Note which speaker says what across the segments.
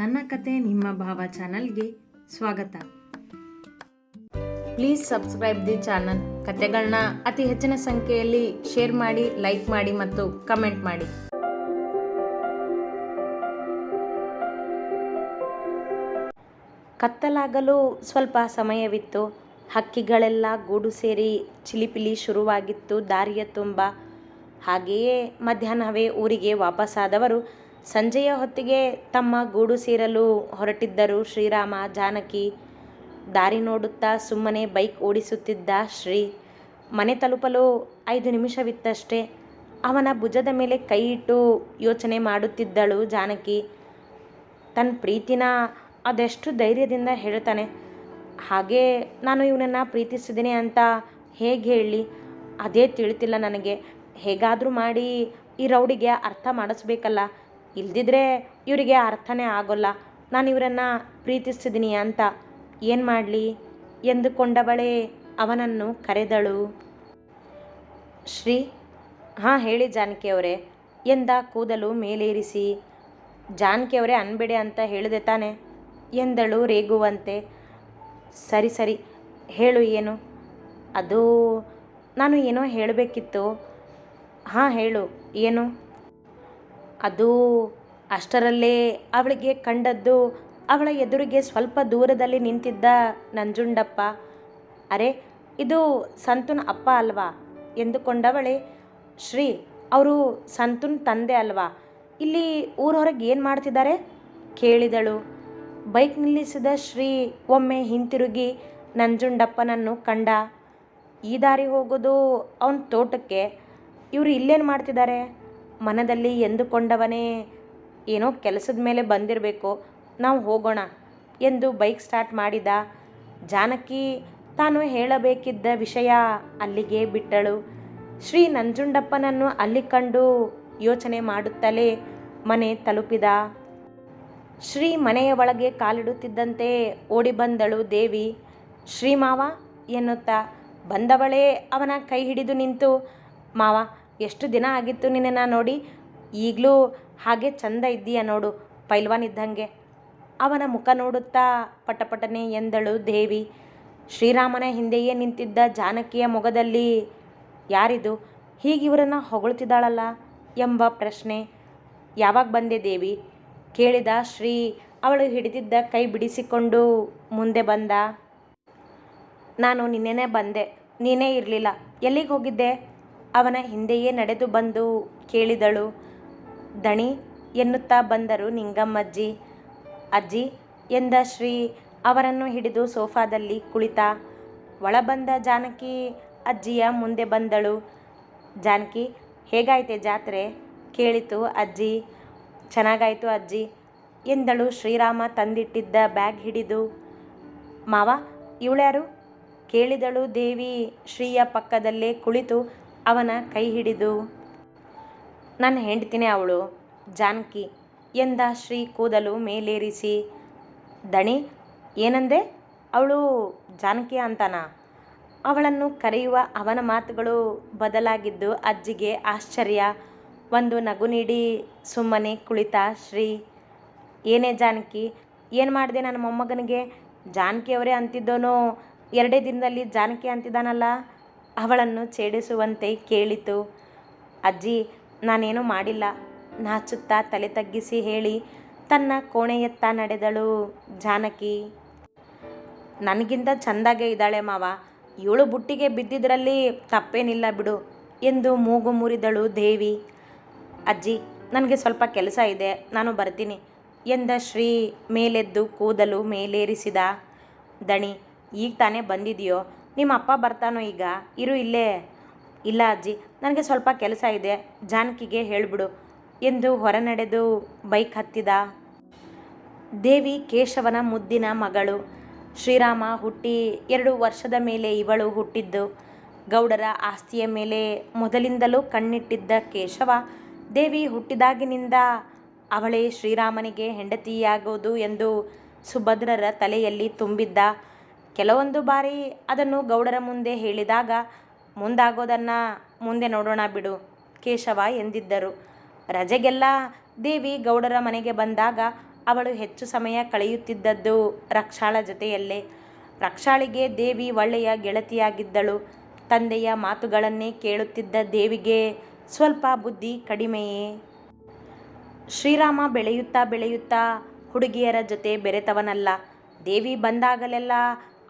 Speaker 1: ನನ್ನ ಕತೆ ನಿಮ್ಮ ಭಾವ ಚಾನಲ್ಗೆ ಸ್ವಾಗತ. Please subscribe the channel. ಕತೆಗಳನ್ನ ಅತಿ ಹೆಚ್ಚಿನ ಸಂಖ್ಯೆಯಲ್ಲಿ ಶೇರ್ ಮಾಡಿ, ಲೈಕ್ ಮಾಡಿ ಮತ್ತು ಕಮೆಂಟ್ ಮಾಡಿ.
Speaker 2: ಕತ್ತಲಾಗಲು ಸ್ವಲ್ಪ ಸಮಯವಿತ್ತು. ಹಕ್ಕಿಗಳೆಲ್ಲ ಗೂಡು ಸೇರಿ ಚಿಲಿಪಿಲಿ ಶುರುವಾಗಿತ್ತು. ದಾರಿಯ ತುಂಬ. ಹಾಗೆಯೇ ಮಧ್ಯಾಹ್ನವೇ ಊರಿಗೆ ವಾಪಸ್ಸಾದವರು ಸಂಜೆಯ ಹೊತ್ತಿಗೆ ತಮ್ಮ ಗೂಡು ಸೇರಲು ಹೊರಟಿದ್ದರು ಶ್ರೀರಾಮ. ಜಾನಕಿ ದಾರಿ ನೋಡುತ್ತಾ ಸುಮ್ಮನೆ ಬೈಕ್ ಓಡಿಸುತ್ತಿದ್ದ ಶ್ರೀ. ಮನೆ ತಲುಪಲು ಐದು ನಿಮಿಷವಿತ್ತಷ್ಟೇ. ಅವನ ಭುಜದ ಮೇಲೆ ಕೈ ಇಟ್ಟು ಯೋಚನೆ ಮಾಡುತ್ತಿದ್ದಳು ಜಾನಕಿ. ತನ್ನ ಪ್ರೀತಿನ ಅದೆಷ್ಟು ಧೈರ್ಯದಿಂದ ಹೇಳ್ತಾನೆ. ಹಾಗೆ ನಾನು ಇವನನ್ನು ಪ್ರೀತಿಸಿದ್ದೀನಿ ಅಂತ ಹೇಗೆ ಹೇಳಿ? ಅದೇ ತಿಳಿತಿಲ್ಲ ನನಗೆ. ಹೇಗಾದರೂ ಮಾಡಿ ಈ ರೌಡಿಗೆ ಅರ್ಥ ಮಾಡಿಸ್ಬೇಕಲ್ಲ. ಇಲ್ದಿದ್ರೆ ಇವರಿಗೆ ಅರ್ಥನೇ ಆಗೋಲ್ಲ. ನಾನು ಇವರನ್ನು ಪ್ರೀತಿಸ್ತಿದ್ದೀನಿ ಅಂತ. ಏನು ಮಾಡಲಿ? ಎಂದುಕೊಂಡವಳೇ ಅವನನ್ನು ಕರೆದಳು. ಶ್ರೀ, ಹಾಂ ಹೇಳಿ ಜಾನಕಿಯವರೇ ಎಂದ ಕೂದಲು ಮೇಲೇರಿಸಿ. ಜಾನಕಿಯವರೇ ಅನ್ಬೇಡಿ ಅಂತ ಹೇಳಿದೆ ತಾನೆ. ಎಂದಳು ರೇಗುವಂತೆ. ಸರಿ ಸರಿ, ಹೇಳು ಏನು? ಅದು ನಾನು ಏನೋ ಹೇಳಬೇಕಿತ್ತು. ಹಾಂ, ಹೇಳು. ಏನು? ಅದು ಅಷ್ಟರಲ್ಲೇ ಅವಳಿಗೆ ಕಂಡದ್ದು, ಅವಳ ಎದುರಿಗೆ ಸ್ವಲ್ಪ ದೂರದಲ್ಲಿ ನಿಂತಿದ್ದ ನಂಜುಂಡಪ್ಪ. ಅರೆ, ಇದು ಸಂತುನ ಅಪ್ಪ ಅಲ್ವಾ? ಎಂದುಕೊಂಡವಳೆ. ಶ್ರೀ, ಅವರು ಸಂತುನ್ ತಂದೆ ಅಲ್ವಾ? ಇಲ್ಲಿ ಊರ ಹೊರಗೆ ಏನು ಮಾಡ್ತಿದ್ದಾರೆ ಕೇಳಿದಳು. ಬೈಕ್ ನಿಲ್ಲಿಸಿದ ಶ್ರೀ ಒಮ್ಮೆ ಹಿಂತಿರುಗಿ ನಂಜುಂಡಪ್ಪನನ್ನು ಕಂಡ. ಈ ದಾರಿ ಹೋಗೋದು ಅವನ ತೋಟಕ್ಕೆ. ಇವರು ಇಲ್ಲೇನು ಮಾಡ್ತಿದ್ದಾರೆ ಮನದಲ್ಲಿ ಎಂದುಕೊಂಡವನೇ ಏನೋ ಕೆಲಸದ ಮೇಲೆ ಬಂದಿರಬೇಕು. ನಾವು ಹೋಗೋಣ ಎಂದು ಬೈಕ್ ಸ್ಟಾರ್ಟ್ ಮಾಡಿದ ಜಾನಕಿ ತಾನು ಹೇಳಬೇಕಿದ್ದ ವಿಷಯ ಅಲ್ಲಿಗೆ ಬಿಟ್ಟಳು. ಶ್ರೀ ನಂಜುಂಡಪ್ಪನನ್ನು ಅಲ್ಲಿ ಕಂಡು ಯೋಚನೆ ಮಾಡುತ್ತಲೇ ಮನೆ ತಲುಪಿದ. ಶ್ರೀ ಮನೆಯ ಒಳಗೆ ಕಾಲಿಡುತ್ತಿದ್ದಂತೆ ಓಡಿ ಬಂದಳು ದೇವಿ. ಶ್ರೀ ಮಾವ ಎನ್ನುತ್ತಾ ಬಂದವಳೇ ಅವನ ಕೈ ಹಿಡಿದು ನಿಂತು, ಮಾವ ಎಷ್ಟು ದಿನ ಆಗಿತ್ತು ನಿನ್ನನ್ನು ನೋಡಿ? ಈಗಲೂ ಹಾಗೆ ಚಂದ ಇದ್ದೀಯ ನೋಡು, ಪೈಲ್ವಾನ್ ಇದ್ದಂಗೆ. ಅವನ ಮುಖ ನೋಡುತ್ತಾ ಪಟಪಟನೆ ಎಂದಳು ದೇವಿ. ಶ್ರೀರಾಮನ ಹಿಂದೆಯೇ ನಿಂತಿದ್ದ ಜಾನಕಿಯ ಮೊಗದಲ್ಲಿ, ಯಾರಿದು? ಹೀಗಿವರನ್ನು ಹೊಗಳ್ತಿದ್ದಾಳಲ್ಲ ಎಂಬ ಪ್ರಶ್ನೆ. ಯಾವಾಗ ಬಂದೆ ದೇವಿ? ಕೇಳಿದ ಶ್ರೀ, ಅವಳು ಹಿಡಿದಿದ್ದ ಕೈ ಬಿಡಿಸಿಕೊಂಡು ಮುಂದೆ ಬಂದ. ನಾನು ನಿನ್ನೆನೇ ಬಂದೆ, ನೀನೇ ಇರಲಿಲ್ಲ. ಎಲ್ಲಿಗೆ ಹೋಗಿದ್ದೆ? ಅವನ ಹಿಂದೆಯೇ ನಡೆದು ಬಂದು ಕೇಳಿದಳು, ದಣಿ, ಎನ್ನುತ್ತಾ ಬಂದರು ನಿಂಗಮ್ಮಜ್ಜಿ ಅಜ್ಜಿ, ಎಂದ ಶ್ರೀ ಅವರನ್ನು ಹಿಡಿದು ಸೋಫಾದಲ್ಲಿ ಕುಳಿತ ಒಳಬಂದ ಜಾನಕಿ ಅಜ್ಜಿಯ ಮುಂದೆ ಬಂದಳು. ಜಾನಕಿ, ಹೇಗಾಯ್ತೆ ಜಾತ್ರೆ? ಕೇಳಿತು ಅಜ್ಜಿ. ಚೆನ್ನಾಗಾಯ್ತು ಅಜ್ಜಿ, ಎಂದಳು ಶ್ರೀರಾಮ ತಂದಿಟ್ಟಿದ್ದ ಬ್ಯಾಗ್ ಹಿಡಿದು. ಮಾವ, ಇವಳ್ಯಾರು? ಕೇಳಿದಳು ದೇವಿ ಶ್ರೀಯ ಪಕ್ಕದಲ್ಲೇ ಕುಳಿತು ಅವನ ಕೈ ಹಿಡಿದು, ನನ್ನ ಹೆಂಡ್ತಿನೇ ಅವಳು, ಜಾನಕಿ ಎಂದ ಶ್ರೀ ಕೂದಲು ಮೇಲೇರಿಸಿ, ದಣಿ, ಏನಂದೆ? ಅವಳು ಜಾನಕಿ ಅಂತಾನ? ಅವಳನ್ನು ಕರೆಯುವ ಅವನ ಮಾತುಗಳು ಬದಲಾಗಿದ್ದು ಅಜ್ಜಿಗೆ ಆಶ್ಚರ್ಯ. ಒಂದು ನಗು ನೀಡಿ ಸುಮ್ಮನೆ ಕುಳಿತ ಶ್ರೀ, ಏನೇ ಜಾನಕಿ, ಏನು ಮಾಡಿದೆ ನನ್ನ ಮೊಮ್ಮಗನಿಗೆ? ಜಾನಕಿ ಅವರೇ ಅಂತಿದ್ದೋನೋ? ಎರಡೇ ದಿನದಲ್ಲಿ ಜಾನಕಿ ಅಂತಿದ್ದಾನಲ್ಲ? ಅವಳನ್ನು ಛೇಡಿಸುವಂತೆ ಕೇಳಿತು. ಅಜ್ಜಿ, ನಾನೇನೂ ಮಾಡಿಲ್ಲ. ನಾಚುತ್ತಾ ತಲೆ ತಗ್ಗಿಸಿ ಹೇಳಿ, ತನ್ನ ಕೋಣೆಯತ್ತ ನಡೆದಳು ಜಾನಕಿ. ನನಗಿಂತ ಚಂದಾಗೆ ಇದ್ದಾಳೆ ಮಾವ. ಇವಳು ಬುಟ್ಟಿಗೆ ಬಿದ್ದಿದ್ರಲ್ಲಿ ತಪ್ಪೇನಿಲ್ಲ ಬಿಡು ಎಂದು ಮೂಗು ಮುರಿದಳು ದೇವಿ. ಅಜ್ಜಿ, ನನಗೆ ಸ್ವಲ್ಪ ಕೆಲಸ ಇದೆ, ನಾನು ಬರ್ತೀನಿ ಎಂದ ಶ್ರೀ ಮೇಲೆದ್ದು ಕೂದಲು ಮೇಲೇರಿಸಿದ ದಣಿ. ಈಗ ತಾನೇ ಬಂದಿದೆಯೋ? ನಿಮ್ಮ ಅಪ್ಪ ಬರ್ತಾನೋ ಈಗ? ಇರು ಇಲ್ಲೇ. ಇಲ್ಲ ಅಜ್ಜಿ, ನನಗೆ ಸ್ವಲ್ಪ ಕೆಲಸ ಇದೆ. ಜಾನಕಿಗೆ ಹೇಳಿಬಿಡು. ಎಂದು ಹೊರ ನಡೆದು ಬೈಕ್ ಹತ್ತಿದ ದೇವಿ ಕೇಶವನ ಮುದ್ದಿನ ಮಗಳು. ಶ್ರೀರಾಮ ಹುಟ್ಟಿ ಎರಡು ವರ್ಷದ ಮೇಲೆ ಇವಳು ಹುಟ್ಟಿದ್ದು. ಗೌಡರ ಆಸ್ತಿಯ ಮೇಲೆ ಮೊದಲಿಂದಲೂ ಕಣ್ಣಿಟ್ಟಿದ್ದ ಕೇಶವ ದೇವಿ ಹುಟ್ಟಿದಾಗಿನಿಂದ ಅವಳೇ ಶ್ರೀರಾಮನಿಗೆ ಹೆಂಡತಿಯಾಗುವುದು ಎಂದು ಸುಭದ್ರರ ತಲೆಯಲ್ಲಿ ತುಂಬಿದ್ದ ಕೆಲವೊಂದು ಬಾರಿ ಅದನ್ನು ಗೌಡರ ಮುಂದೆ ಹೇಳಿದಾಗ ಮುಂದಾಗೋದನ್ನು ಮುಂದೆ ನೋಡೋಣ ಬಿಡು ಕೇಶವ ಎಂದಿದ್ದರು. ರಜೆಗೆಲ್ಲ ದೇವಿ ಗೌಡರ ಮನೆಗೆ ಬಂದಾಗ ಅವಳು ಹೆಚ್ಚು ಸಮಯ ಕಳೆಯುತ್ತಿದ್ದದ್ದು ರಕ್ಷಾಳ ಜೊತೆಯಲ್ಲೇ. ರಕ್ಷಾಳಿಗೆ ದೇವಿ ಒಳ್ಳೆಯ ಗೆಳತಿಯಾಗಿದ್ದಳು. ತಂದೆಯ ಮಾತುಗಳನ್ನೇ ಕೇಳುತ್ತಿದ್ದ ದೇವಿಗೆ ಸ್ವಲ್ಪ ಬುದ್ಧಿ ಕಡಿಮೆಯೇ. ಶ್ರೀರಾಮ ಬೆಳೆಯುತ್ತಾ ಬೆಳೆಯುತ್ತಾ ಹುಡುಗಿಯರ ಜೊತೆ ಬೆರೆತವನಲ್ಲ. ದೇವಿ ಬಂದಾಗಲೆಲ್ಲ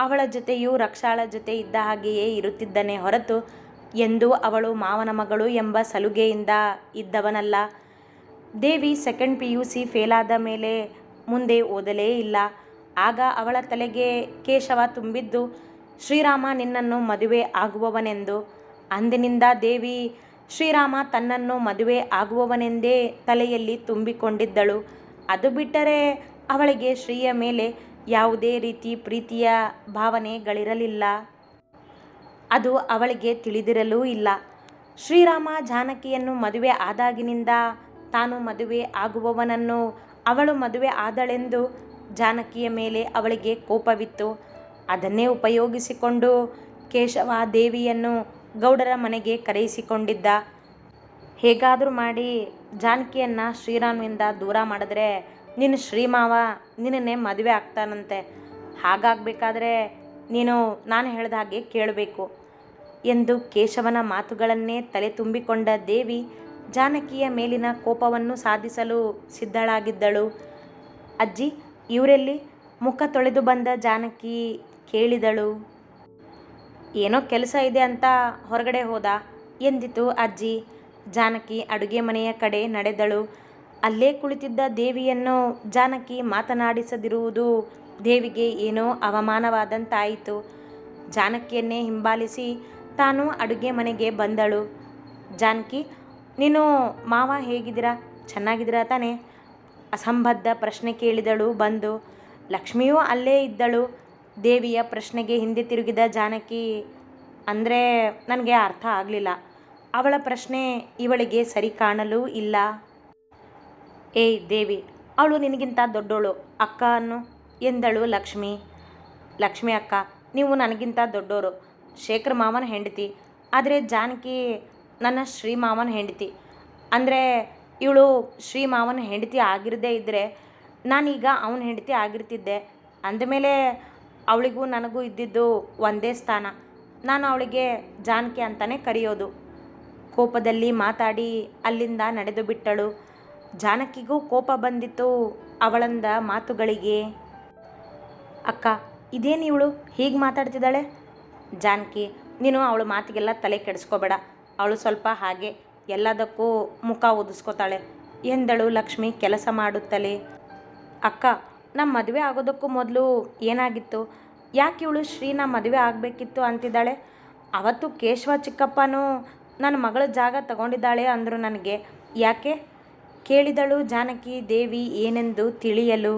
Speaker 2: ಅವಳ ಜೊತೆಯೂ ರಕ್ಷಾಳ ಜೊತೆ ಇದ್ದ ಹಾಗೆಯೇ ಇರುತ್ತಿದ್ದನೇ ಹೊರತು ಎಂದು ಅವಳು ಮಾವನ ಮಗಳು ಎಂಬ ಸಲುಗೆಯಿಂದ ಇದ್ದವನಲ್ಲ. Devi second P U C ಫೇಲಾದ ಮೇಲೆ ಮುಂದೆ ಓದಲೇ ಇಲ್ಲ. ಆಗ ಅವಳ ತಲೆಗೆ ಕೇಶವ ತುಂಬಿದ್ದು, ಶ್ರೀರಾಮ, ನಿನ್ನನ್ನು ಮದುವೆ ಆಗುವವನೆಂದು. ಅಂದಿನಿಂದ ದೇವಿ, ಶ್ರೀರಾಮ, ತನ್ನನ್ನು ಮದುವೆ ಆಗುವವನೆಂದೇ ತಲೆಯಲ್ಲಿ ತುಂಬಿಕೊಂಡಿದ್ದಳು. ಅದು ಬಿಟ್ಟರೆ ಅವಳಿಗೆ ಶ್ರೀಯ ಮೇಲೆ ಯಾವುದೇ ರೀತಿ ಪ್ರೀತಿಯ ಭಾವನೆಗಳಿರಲಿಲ್ಲ. ಅದು ಅವಳಿಗೆ ತಿಳಿದಿರಲೂ ಇಲ್ಲ. ಶ್ರೀರಾಮ ಜಾನಕಿಯನ್ನು ಮದುವೆ ಆದಾಗಿನಿಂದ ತಾನು ಮದುವೆ ಆಗುವವನನ್ನು ಅವಳು ಮದುವೆ ಆದಳೆಂದು ಜಾನಕಿಯ ಮೇಲೆ ಅವಳಿಗೆ ಕೋಪವಿತ್ತು. ಅದನ್ನೇ ಉಪಯೋಗಿಸಿಕೊಂಡು ಕೇಶವ ದೇವಿಯನ್ನು ಗೌಡರ ಮನೆಗೆ ಕರೆಯಿಸಿಕೊಂಡಿದ್ದ. ಹೇಗಾದರೂ ಮಾಡಿ ಜಾನಕಿಯನ್ನು ಶ್ರೀರಾಮನಿಂದ ದೂರ ಮಾಡಿದ್ರೆ ನಿನ್ನ ಶ್ರೀಮಾವ ನಿನ್ನನ್ನೇ ಮದುವೆ ಆಗ್ತಾನಂತೆ. ಹಾಗಾಗಬೇಕಾದ್ರೆ ನೀನು, ನಾನು ಹೇಳಿದ ಹಾಗೆ ಕೇಳಬೇಕು. ಎಂದು ಕೇಶವನ ಮಾತುಗಳನ್ನೇ ತಲೆ ತುಂಬಿಕೊಂಡ ದೇವಿ ಜಾನಕಿಯ ಮೇಲಿನ ಕೋಪವನ್ನು ಸಾಧಿಸಲು ಸಿದ್ಧಳಾಗಿದ್ದಳು. ಅಜ್ಜಿ, ಇವರೆಲ್ಲಿ ಮುಖ ತೊಳೆದು ಬಂದ ಜಾನಕಿ ಕೇಳಿದಳು. ಏನೋ ಕೆಲಸ ಇದೆ ಅಂತ ಹೊರಗಡೆ ಹೋದ ಎಂದಿತು ಅಜ್ಜಿ. ಜಾನಕಿ ಅಡುಗೆ ಮನೆಯ ಕಡೆ ನಡೆದಳು. ಅಲ್ಲೇ ಕುಳಿತಿದ್ದ ದೇವಿಯನ್ನು ಜಾನಕಿ ಮಾತನಾಡಿಸದಿರುವುದು ದೇವಿಗೆ ಏನೋ ಅವಮಾನವಾದಂತಾಯಿತು. ಜಾನಕಿಯನ್ನೇ ಹಿಂಬಾಲಿಸಿ ತಾನು ಅಡುಗೆ ಮನೆಗೆ ಬಂದಳು. ಜಾನಕಿ, ನೀನು ಮಾವ ಹೇಗಿದ್ದೀರಾ? ಚೆನ್ನಾಗಿದ್ದೀರಾ ತಾನೇ? ಅಸಂಬದ್ಧ ಪ್ರಶ್ನೆ ಕೇಳಿದಳು ಬಂದು. ಲಕ್ಷ್ಮಿಯೂ ಅಲ್ಲೇ ಇದ್ದಳು. ದೇವಿಯ ಪ್ರಶ್ನೆಗೆ ಹಿಂದೆ ತಿರುಗಿದ ಜಾನಕಿ, ಅಂದರೆ ನನಗೆ ಅರ್ಥ ಆಗಲಿಲ್ಲ. ಅವಳ ಪ್ರಶ್ನೆ ಇವಳಿಗೆ ಸರಿ ಕಾಣಲೂ ಇಲ್ಲ. ಏಯ್ ದೇವಿ, ಅವಳು ನಿನಗಿಂತ ದೊಡ್ಡೋಳು. ಅಕ್ಕ ಅನ್ನು ಎಂದಳು ಲಕ್ಷ್ಮಿ. ಲಕ್ಷ್ಮಿ ಅಕ್ಕ, ನೀವು ನನಗಿಂತ ದೊಡ್ಡೋರು. ಶೇಖರ್ ಮಾವನ ಹೆಂಡತಿ. ಆದರೆ ಜಾನಕಿ ನನ್ನ ಶ್ರೀ ಮಾವನ ಹೆಂಡತಿ. ಅಂದರೆ ಇವಳು ಶ್ರೀ ಮಾವನ ಹೆಂಡತಿ ಆಗಿರದೇ ಇದ್ದರೆ ನಾನೀಗ ಅವನ ಹೆಂಡತಿ ಆಗಿರ್ತಿದ್ದೆ. ಅಂದಮೇಲೆ ಅವಳಿಗೂ ನನಗೂ ಇದ್ದಿದ್ದು ಒಂದೇ ಸ್ಥಾನ. ನಾನು ಅವಳಿಗೆ ಜಾನಕಿ ಅಂತಲೇ ಕರೆಯೋದು. ಕೋಪದಲ್ಲಿ ಮಾತಾಡಿ ಅಲ್ಲಿಂದ ನಡೆದು ಬಿಟ್ಟಳು. ಜಾನಕಿಗೂ ಕೋಪ ಬಂದಿತ್ತು ಅವಳಂದ ಮಾತುಗಳಿಗೆ. ಅಕ್ಕ, ಇದೇನು ಇವಳು? ಹೀಗೆ ಮಾತಾಡ್ತಿದ್ದಾಳೆ? ಜಾನಕಿ, ನೀನು ಅವಳ ಮಾತಿಗೆಲ್ಲ ತಲೆ ಕೆಡಿಸ್ಕೋಬೇಡ. ಅವಳು ಸ್ವಲ್ಪ ಹಾಗೆ ಎಲ್ಲದಕ್ಕೂ ಮುಖ ಒದಿಸ್ಕೋತಾಳೆ ಎಂದಳು ಲಕ್ಷ್ಮಿ ಕೆಲಸ ಮಾಡುತ್ತಲೇ. ಅಕ್ಕ ನಮ್ಮ ಮದುವೆ ಆಗೋದಕ್ಕೂ ಮೊದಲು ಏನಾಗಿತ್ತು? ಯಾಕೆ ಇವಳು ಶ್ರೀನ ಮದುವೆ ಆಗಬೇಕಿತ್ತು ಅಂತಿದ್ದಾಳೆ? ಅವತ್ತು ಕೇಶವ ಚಿಕ್ಕಪ್ಪನೂ ನನ್ನ ಮಗಳ ಜಾಗ ತಗೊಂಡಿದ್ದಾಳೆ ಅಂದರು ನನಗೆ. ಯಾಕೆ? ಕೇಳಿದಳು ಜಾನಕಿ, ದೇವಿ, ಏನೆಂದು ತಿಳಿಯಲು?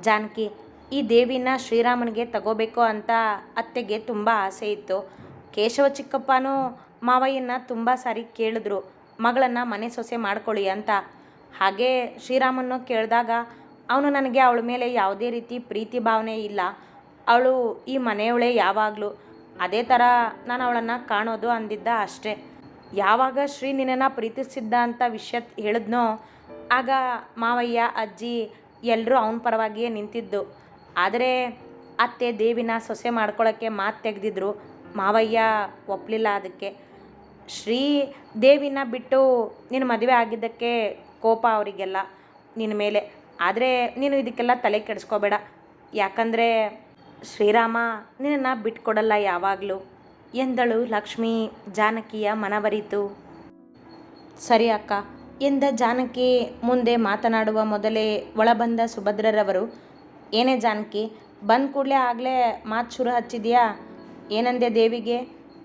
Speaker 2: ಜಾನಕಿ, ಈ ದೇವಿನ ಶ್ರೀರಾಮನಿಗೆ ತಗೋಬೇಕು ಅಂತ ಅತ್ತೆಗೆ ತುಂಬ ಆಸೆ ಇತ್ತು. ಕೇಶವ ಚಿಕ್ಕಪ್ಪನೂ ಮಾವಯ್ಯನ ತುಂಬ ಸಾರಿ ಕೇಳಿದ್ರು, ಮಗಳನ್ನು ಮನೆ ಸೊಸೆ ಮಾಡ್ಕೊಳ್ಳಿ ಅಂತ. ಹಾಗೆ ಶ್ರೀರಾಮನ್ನು ಕೇಳಿದಾಗ ಅವನು ನನಗೆ ಅವಳ ಮೇಲೆ ಯಾವುದೇ ರೀತಿ ಪ್ರೀತಿ ಭಾವನೆ ಇಲ್ಲ. ಅವಳು ಈ ಮನೆಯವಳೇ ಯಾವಾಗಲೂ. ಅದೇ ಥರ ನಾನು ಅವಳನ್ನು ಕಾಣೋದು ಅಂದಿದ್ದ ಅಷ್ಟೇ. ಯಾವಾಗ ಶ್ರೀ ನಿನ್ನನ್ನು ಪ್ರೀತಿಸಿದ್ದ ಅಂತ ವಿಷಯ ಹೇಳಿದ್ನೋ, ಆಗ ಮಾವಯ್ಯ, ಅಜ್ಜಿ ಎಲ್ಲರೂ ಅವನ ಪರವಾಗಿಯೇ ನಿಂತಿದ್ದು. ಆದರೆ ಅತ್ತೆ ದೇವಿನ ಸೊಸೆ ಮಾಡ್ಕೊಳ್ಳೋಕ್ಕೆ ಮಾತು ತೆಗೆದಿದ್ರು. ಮಾವಯ್ಯ ಒಪ್ಪಲಿಲ್ಲ ಅದಕ್ಕೆ. ಶ್ರೀ ದೇವಿನ ಬಿಟ್ಟು ನಿನ್ನ ಮದುವೆ ಆಗಿದ್ದಕ್ಕೆ ಕೋಪ ಅವರಿಗೆಲ್ಲ ನಿನ್ನ ಮೇಲೆ. ಆದರೆ ನೀನು ಇದಕ್ಕೆಲ್ಲ ತಲೆ ಕೆಡಿಸ್ಕೋಬೇಡ. ಯಾಕಂದರೆ ಶ್ರೀರಾಮ ನಿನ್ನನ್ನು ಬಿಟ್ಕೊಡಲ್ಲ ಯಾವಾಗಲೂ. ಎಂದಳು ಲಕ್ಷ್ಮಿ. ಜಾನಕಿಯ ಮನವರಿತು ಸರಿ ಅಕ್ಕ. ಎಂದ ಜಾನಕಿ ಮುಂದೆ ಮಾತನಾಡುವ ಮೊದಲೇ ಒಳಬಂದ ಸುಭದ್ರರವರು, ಏನೇ ಜಾನಕಿ, ಬಂದ ಕೂಡಲೇ ಆಗಲೇ ಮಾತು ಶುರು ಹಚ್ಚಿದೆಯಾ? ಏನಂದೆ ದೇವಿಗೆ?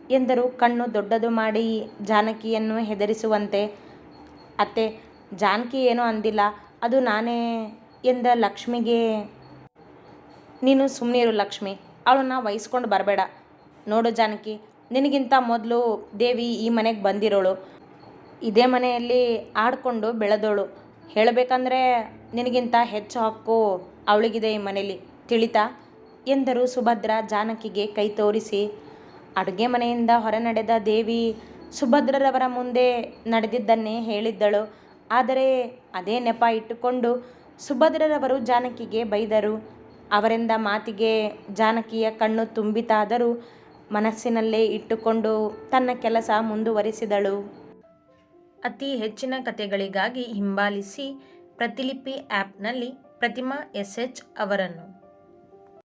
Speaker 2: ಎಂದರು ಕಣ್ಣು ದೊಡ್ಡದು ಮಾಡಿ ಜಾನಕಿಯನ್ನು ಹೆದರಿಸುವಂತೆ. ಅತ್ತೆ, ಜಾನಕಿ ಏನೂ ಅಂದಿಲ್ಲ. ಅದು ನಾನೇ ಎಂದ ಲಕ್ಷ್ಮಿಗೆ. ನೀನು ಸುಮ್ಮನಿರು ಲಕ್ಷ್ಮಿ. ಅವಳನ್ನ ವಹಿಸ್ಕೊಂಡು ಬರಬೇಡ. ನೋಡು ಜಾನಕಿ, ನಿನಗಿಂತ ಮೊದಲು ದೇವಿ ಈ ಮನೆಗೆ ಬಂದಿರೋಳು. ಇದೇ ಮನೆಯಲ್ಲಿ ಆಡಿಕೊಂಡು ಬೆಳೆದೋಳು. ಹೇಳಬೇಕಂದ್ರೆ ನಿನಗಿಂತ ಹೆಚ್ಚು ಹಕ್ಕು ಅವಳಿಗಿದೆ ಈ ಮನೆಯಲ್ಲಿ ತಿಳಿತಾ? ಎಂದರು ಸುಭದ್ರ ಜಾನಕಿಗೆ ಕೈ ತೋರಿಸಿ. ಅಡುಗೆ ಮನೆಯಿಂದ ಹೊರ ನಡೆದ ದೇವಿ ಸುಭದ್ರರವರ ಮುಂದೆ ನಡೆದಿದ್ದನ್ನೇ ಹೇಳಿದ್ದಳು. ಆದರೆ ಅದೇ ನೆಪ ಇಟ್ಟುಕೊಂಡು ಸುಭದ್ರರವರು ಜಾನಕಿಗೆ ಬೈದರು. ಅವರಿಂದ ಮಾತಿಗೆ ಜಾನಕಿಯ ಕಣ್ಣು ತುಂಬಿತಾದರೂ ಮನಸ್ಸಿನಲ್ಲೇ ಇಟ್ಟುಕೊಂಡು ತನ್ನ ಕೆಲಸ ಮುಂದುವರಿಸಿದಳು.
Speaker 1: ಅತಿ ಹೆಚ್ಚಿನ ಕಥೆಗಳಿಗಾಗಿ ಹಿಂಬಾಲಿಸಿ ಪ್ರತಿಲಿಪಿ ಆ್ಯಪ್ನಲ್ಲಿ ಪ್ರತಿಮಾ ಎಸ್ ಎಚ್ ಅವರನ್ನು.